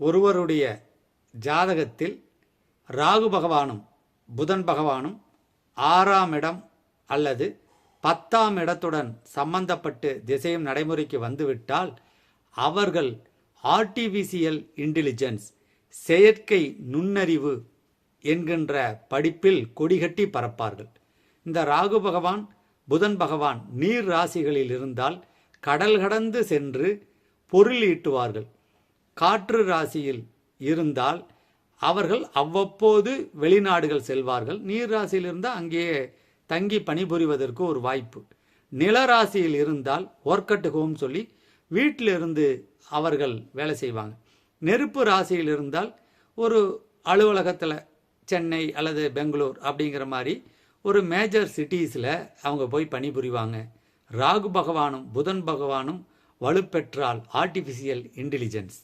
ஒருவருடைய ஜாதகத்தில் ராகு பகவானும் புதன் பகவானும் ஆறாம் இடம் அல்லது பத்தாம் இடத்துடன் சம்பந்தப்பட்டு திசையும் நடைமுறைக்கு வந்துவிட்டால் அவர்கள் ஆர்டிஃபிஷியல் இன்டெலிஜென்ஸ் செயற்கை நுண்ணறிவு என்கின்ற படிப்பில் கொடிகட்டி பறப்பார்கள். இந்த ராகு பகவான் புதன் பகவான் நீர் ராசிகளில் இருந்தால் கடல் கடந்து சென்று பொருள் ஈட்டுவார்கள். காற்று ராசியில் இருந்தால் அவர்கள் அவ்வப்போது வெளிநாடுகள் செல்வார்கள். நீர் ராசியில் இருந்தால் அங்கேயே தங்கி பணிபுரிவதற்கு ஒரு வாய்ப்பு. நிலராசியில் இருந்தால் ஒர்க் அட் ஹோம் சொல்லி வீட்டில் இருந்து அவர்கள் வேலை செய்வாங்க. நெருப்பு ராசியில் இருந்தால் ஒரு அலுவலகத்தில் சென்னை அல்லது பெங்களூர் அப்படிங்கிற மாதிரி ஒரு மேஜர் சிட்டிஸில் அவங்க போய் பணிபுரிவாங்க. ராகு பகவானும் புதன் பகவானும் வலுப்பெற்றால் ஆர்டிஃபிஷியல் இன்டெலிஜென்ஸ்